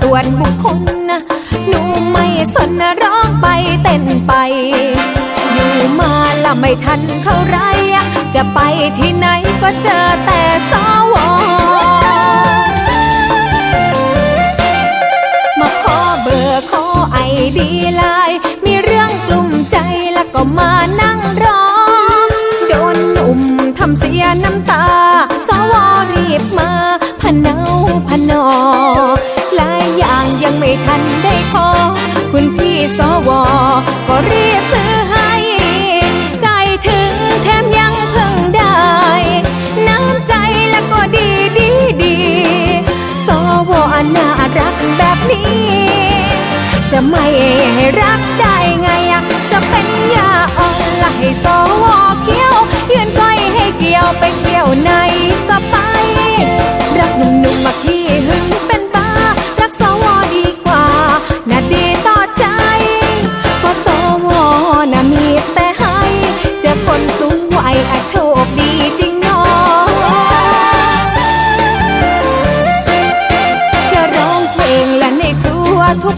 ส่วนบุคคลนะหนูไม่สนนะร้องไปเต้นไป อยู่มาละไม่ทันเขาไรจะไปที่ไหนก็เจอแต่สวมาขอเบอร์ขอไอดีไลน์มีเรื่องกลุ่มใจแล้วก็มานั่งรอ โดนหนุ่มทำเสียน้ำตา สวรีบมาพะเนาพะนอ ไม่ทันได้ขอคุณพี่สวก็รีบซื้อให้ ใจถึงแถมยังเพิ่งได้ น้ำใจแล้วก็ดีดีดีสวอน่ารักแบบนี้ จะไม่ให้รักได้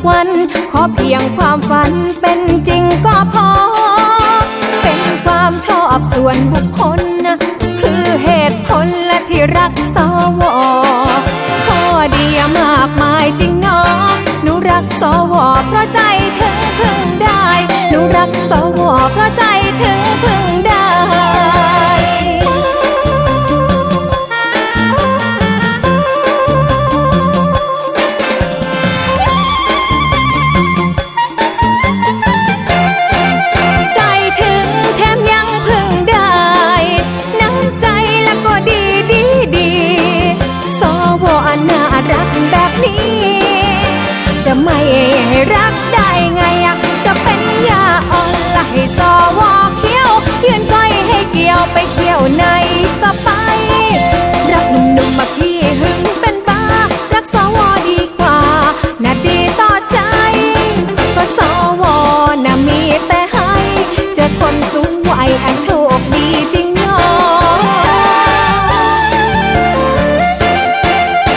วัน ขอเพียงความฝันเป็นจริงก็พอ เป็นความชอบส่วนบุคคลนะคือเหตุผลและที่รักสวข้อดีมากมายจริงเนาะหนูรักสวเพราะใจถึงพึ่งได้ หนูรักสวเพราะใจถึงพึ่งได้ จะไม่รักได้ไงอะจะเป็นยาอ่อนละให้สวเขี้ยวยืนก้อยให้เกี่ยวไปเที่ยวไหนก็ไป รักหนุ่มๆมาขี้หึงเป็นบ้า รักสวดีกว่า น่าดีต่อใจเพราะสวน่ะมีแต่ให้เจอคนสูงวัยอันโชคดีจริงเนาะ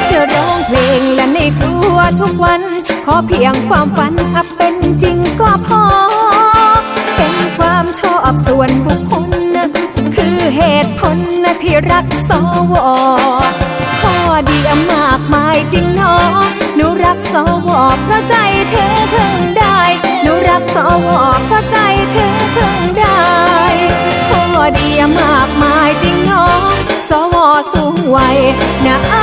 จะร้องเพลงและในครัวทุกวัน ขอเพียงความฝันอับเป็นจริงก็พอ เป็นความชอบส่วนบุคคล คือเหตุผลนะที่รักสวข้อดีมากมายจริงนาะหนูรักสวเพราะใจเธอเพิ่งได้หนูรักสวเพราะใจเธอเพิ่งได้ข้อดีมากมายจริงเนอะสวสูงวัยนะ